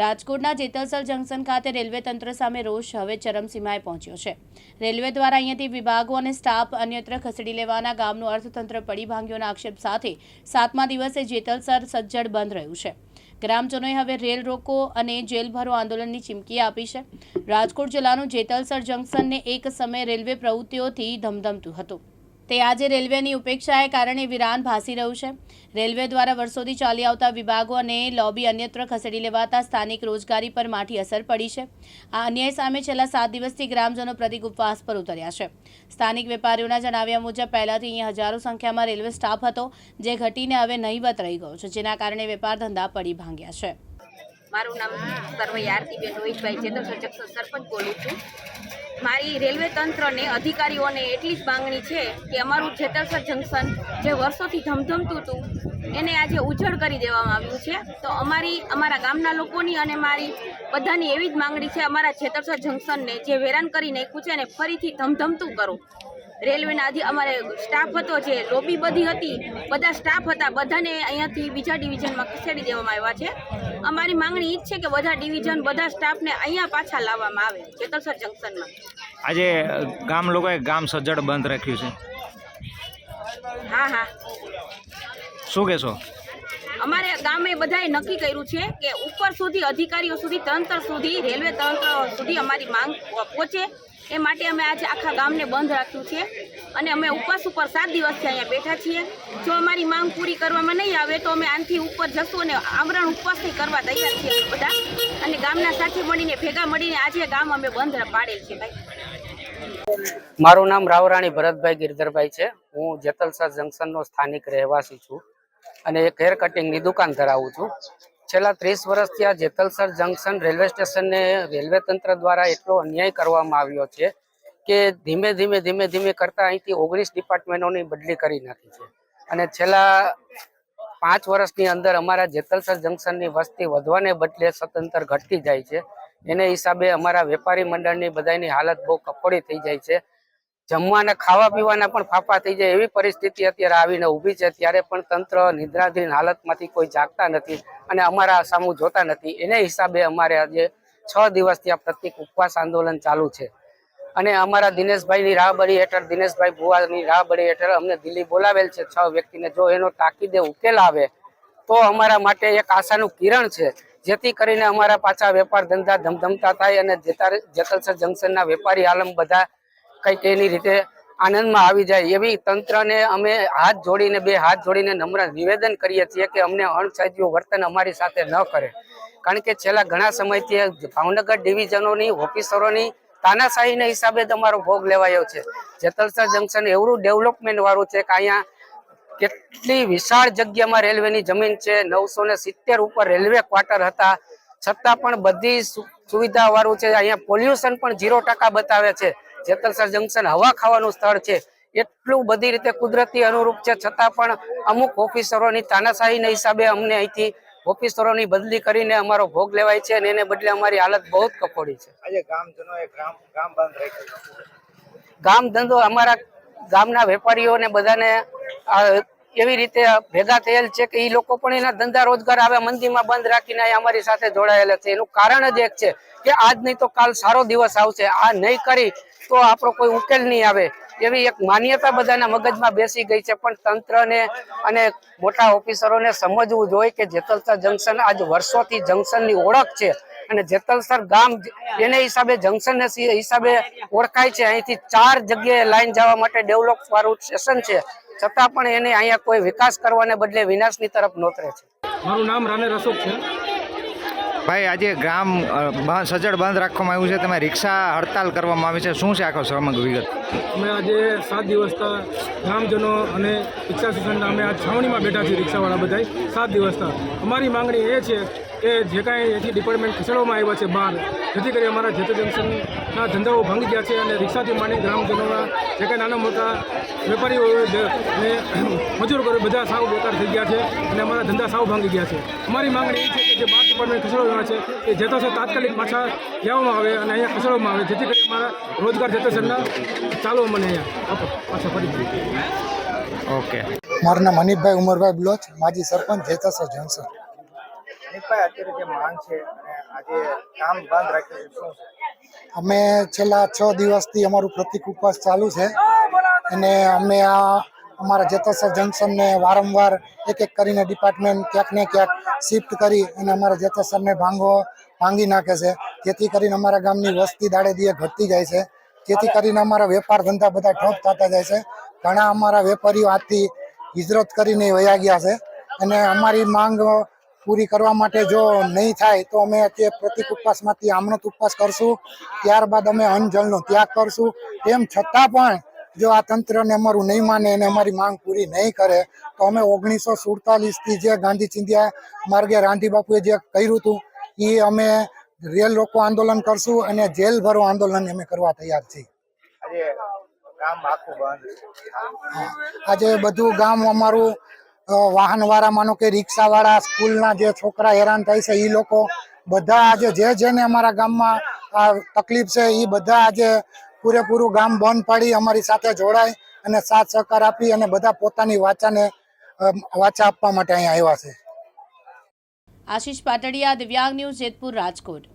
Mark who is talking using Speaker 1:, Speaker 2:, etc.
Speaker 1: રાજકોટના જેતલસર જંકશન ખાતે રેલવે તંત્ર સામે રોષ હવે ચરમસીમાએ પહોંચ્યો છે. રેલવે દ્વારા અહીંયાથી વિભાગો અને સ્ટાફ અન્યત્ર ખસેડી લેવાના ગામનું અર્થતંત્ર પડી ભાંગ્યોના આક્ષેપ સાથે સાતમા દિવસે જેતલસર સજ્જડ બંધ રહ્યું છે. ગ્રામજનોએ હવે રેલ રોકો અને જેલ ભરો આંદોલનની ચીમકી આપી છે. રાજકોટ જિલ્લાનું જેતલસર જંકશનને એક સમયે રેલવે પ્રવૃત્તિઓથી ધમધમતું હતું. તે આજે રેલવેની ઉપેક્ષાએ કારણે વિરાન ભાસી રહ્યું છે. રેલવે દ્વારા વર્ષોથી ચાલી આવતા વિભાગો અને લોબી અન્યત્ર ખસેડી લેવાતા સ્થાનિક રોજગારી પર માઠી અસર પડી છે. આ અન્યાય સામે છેલ્લા સાત દિવસથી ગ્રામજનો પ્રતિક ઉપવાસ પર ઉતર્યા છે. સ્થાનિક વેપારીઓના જણાવ્યા મુજબ, પહેલાથી અહીંયા હજારો સંખ્યામાં રેલવે સ્ટાફ હતો, જે ઘટીને હવે નહીવત રહી ગયો છે, જેના કારણે વેપાર ધંધા પડી ભાંગ્યા છે.
Speaker 2: મારું નામ સરવૈયા આરતીબેન રોહિતભાઈ છે. તો સરપંચ બોલું છું. મારી રેલવે તંત્રને, અધિકારીઓને એટલી જ માંગણી છે કે અમારું જેતરસર જંકશન જે વર્ષોથી ધમધમતું હતું, એને આજે ઉજળ કરી દેવામાં આવ્યું છે. તો અમારી, અમારા ગામના લોકોની અને મારી બધાની એવી જ માંગણી છે, અમારા જેતરસર જંકશનને જે વેરાન કરી નાખ્યું છે ફરીથી ધમધમતું કરો. રેલવેના આધી અમારે સ્ટાફ હતો જે લોબી બધી હતી, બધા સ્ટાફ હતા, બધાને અહીંયાથી બીજા ડિવિઝનમાં ખસેડી દેવામાં આવ્યા છે. અમારી માંગણી એ જ છે કે બધા ડિવિઝન બધા સ્ટાફને અહીંયા પાછા લાવવામાં આવે જેતલસર જંકશનમાં
Speaker 3: આજે ગામ લોકોએ ગામ સજ્જડ બંધ રાખ્યું છે.
Speaker 2: હા હા.
Speaker 3: શું કહેશો?
Speaker 2: અમારે ગામે બધાએ નક્કી કર્યું છે કે ઉપર સુધી અધિકારીઓ સુધી તંત્ર સુધી રેલવે તંત્ર સુધી અમારી માંગ પહોંચે. એ માટે અમે આજે આખા ગામને બંધ રાખ્યું છે. અને અમે ઉપવાસ ઉપર સાત દિવસથી અહીંયા બેઠા છીએ. જો અમારી માંગ પૂરી કરવામાં નહીં આવે તો અમે આનથી ઉપર જશું અને આમરણ ઉપવાસથી કરવા તૈયાર છીએ બધા. અને ગામના સાથે મળીને, ભેગા મળીને આજે ગામ અમે બંધ પાડેલ છે ભાઈ.
Speaker 4: મારું નામ રાવરાણી ભરતભાઈ ગિરધરભાઈ છે. હું જેતલસર જંકશનનો સ્થાનિક રહેવાસી છું. અને એક હેર કટિંગની દુકાન ધરાવું છું. છેલ્લા ત્રીસ વર્ષથી આ જેતલસર જંકશન રેલવે સ્ટેશનને રેલવે તંત્ર દ્વારા એટલો અન્યાય કરવામાં આવ્યો છે કે ધીમે ધીમે ધીમે ધીમે કરતાં અહીંથી ઓગણીસ ડિપાર્ટમેન્ટોની બદલી કરી નાખી છે. અને છેલ્લા પાંચ વર્ષની અંદર અમારા જેતલસર જંકશનની વસ્તી વધવાને બદલે સ્વતંત્ર ઘટતી જાય છે. એને હિસાબે અમારા વેપારી મંડળની બધાની હાલત બહુ કફોડી થઈ જાય છે. જમવાના ખાવા પીવાના પણ ફાફા થઈ જાય એવી પરિસ્થિતિ અત્યારે આવીને ઊભી છે. ત્યારે પણ તંત્ર નિદ્રાધીન હાલતમાંથી કોઈ જાગતા નથી અને અમારા સામુ જોતા નથી. એને હિસાબે અમારે આજે છ દિવસથી આ પ્રતિક ઉપવાસ આંદોલન ચાલુ છે. અને અમારા દિનેશભાઈની રાહબરી હેઠળ, દિનેશભાઈ ભુવાની રાહબરી હેઠળ અમને દિલ્હી બોલાવેલ છે છ વ્યક્તિને. જો એનો તાકીદે ઉકેલ આવે, તો અમારા માટે એક આશાનું કિરણ છે. જેથી કરીને અમારા પાછા વેપાર ધંધા ધમધમતા થાય અને જેતા- જેતલસર જંકશનના વેપારી આલમ બધા કંઈક એની રીતે આનંદમાં આવી જાય એવી તંત્રને અમે હાથ જોડીને બે હાથ જોડીને નમ્ર નિવેદન કરીએ છીએ કે અમને અણસાધ્યું વર્તન અમારી સાથે ન કરે. કારણ કે છેલ્લા ઘણા સમયથી ભાવનગર ડિવિઝનોની, ઓફિસરોની તાનાશાહીના હિસાબે તમારો ભોગ લેવાયો છે. જેતલસર જંકશન એવું ડેવલપમેન્ટ વાળું છે કે અહીંયા કેટલી વિશાળ જગ્યામાં રેલવેની જમીન છે, નવસો ને સિત્તેર ઉપર રેલવે ક્વાર્ટર હતા. છતાં પણ બધી સુવિધા વાળું છે, અહીંયા પોલ્યુશન પણ ઝીરો ટકા બતાવે છે. જેતલસર જંકશન હવા ખાવાનું સ્થળ છે. એટલું બધી રીતે કુદરતી અનુરૂપ છે. છતાં પણ અમુક ઓફિસરોની તાનાશાહીના હિસાબે અમને અહીંથી ઓફિસરોની બદલી કરીને અમારો ભોગ લેવાય છે અને એને બદલે અમારી હાલત બહુ જ કફોડી છે.
Speaker 5: ગામ
Speaker 4: ધંધો અમારા ગામના વેપારીઓને બધાને એવી રીતે ભેગા થયેલ છે કે એ લોકો પણ એના ધંધા રોજગાર આવે, મંદીમાં બંધ રાખીને અમારી સાથે જોડાયેલા છે. એનું કારણ જ એક છે કે આજ નહીં તો કાલ સારો દિવસ આવશે. આ નહીં કરી તો આપણો કોઈ ઉકેલ નહીં આવે. એવી એક માન્યતા બધાના મગજમાં બેસી ગઈ છે. પણ તંત્રને અને મોટા ઓફિસરોને સમજવું જોઈએ કે જેતલસર જંકશન આજ વર્ષોથી જંકશનની ઓળખ છે અને જેતલસર ગામ એને હિસાબે જંકશન હિસાબે ઓળખાય છે. અહીંથી ચાર જગ્યાએ લાઈન જવા માટે ડેવલપ વાળું સ્ટેશન છે. છતાં પણ એને અહીંયા કોઈ વિકાસ કરવાને બદલે વિનાશની તરફ નોતરે છે.
Speaker 6: મારું નામ રાને રસોક છે.
Speaker 3: ભાઈ આજે ગામ અ, બંધ- સજ્જડ બંધ રાખવામાં આવ્યું છે. તમે રિક્ષા હડતાલ કરવામાં આવી છે. શું છે આખો સમગ્ર વિગત?
Speaker 6: અમે આજે સાત દિવસથી ગ્રામજનો અને રિક્ષા સ્ટેશનના અમે આ છાવણીમાં બેઠા છીએ રિક્ષાવાળા બધા સાત દિવસના અમારી માંગણી એ છે કે જે કાંઈ અહીંથી ડિપાર્ટમેન્ટ ખસેડવામાં આવ્યા છે બહાર જેથી કરી અમારા જેતે જંકશનના ધંધાઓ ભાંગી ગયા છે અને રિક્ષાથી માંડી ગ્રામજનોના જે કાંઈ નાના મોટા વેપારીઓ જે મજૂર કરે બધા સાવ બેકાર થઈ ગયા છે અને અમારા ધંધા સાવ ભાંગી ગયા છે. અમારી માંગણી એ છે કે જે બાર ડિપાર્ટમેન્ટ ખસેડવામાં છે એ જેતો છે તાત્કાલિક પાછા લેવામાં આવે અને અહીંયા ખસેડવામાં આવે જેથી કરી અમારા રોજગાર જેતસરના ચાલુ મને અહીંયા. પાછા ફરી
Speaker 3: ઓકે.
Speaker 7: મારું નામ હનીફભાઈ ઉમરભાઈ બ્લોચ માજી સરપંચ જેતસર જંકશન
Speaker 5: વિનીતભાઈ અત્યારે જે માંગ છે અને આજે કામ બંધ રાખ્યું છે, શું
Speaker 7: અમે છેલ્લા છ દિવસથી અમારું પ્રતિક ઉપવાસ ચાલુ છે. અને અમે આ અમારા જેતસર જંકશનને વારંવાર એક એક કરીને ડિપાર્ટમેન્ટ ક્યાંક ને ક્યાંક શિફ્ટ કરી અને અમારા જેતેસરને ભાંગો ભાંગી નાખે છે. જેથી કરીને અમારા ગામની વસ્તી દાડે દીએ ઘટતી જાય છે. જેથી કરીને અમારા વેપાર ધંધા બધા ઠપ થતા જાય છે. ઘણા અમારા વેપારીઓ આજથી હિજરત કરીને વયા ગયા છે. અને અમારી માંગ પૂરી કરવા માટે જો નહીં થાય તો અમે તે પ્રતિક ઉપવાસમાંથી આમણત ઉપવાસ કરશું. ત્યારબાદ અમે અન્નજળનો ત્યાગ કરશું. તેમ છતાં પણ જો આ તંત્રને અમારું નહીં માને અને અમારી માંગ પૂરી નહીં કરે તો અમે ઓગણીસો સુડતાલીસથી જે ગાંધી ચિંધ્યા માર્ગે રાંધી બાપુએ જે કર્યું હતું એ અમે રેલ રોકો આંદોલન કરશું અને જેલ ભરો આંદોલન અમે કરવા તૈયાર છીએ.
Speaker 5: આજે બધું
Speaker 7: ગામ અમારું વાહન વાળા માનો કે રિક્ષા વાળા સ્કૂલના જે છોકરા હેરાન થાય છે એ લોકો બધા આજે જે જેને અમારા ગામમાં આ તકલીફ છે એ બધા આજે પૂરેપૂરું ગામ બંધ પાડી, અમારી સાથે જોડાય અને સાથ સહકાર આપી અને બધા પોતાની વાચાને વાચા આપવા માટે અહીંયા આવ્યા છે.
Speaker 1: આશીષ પાટડિયા, દિવ્યાંગ ન્યૂઝ જેતપુર રાજકોટ.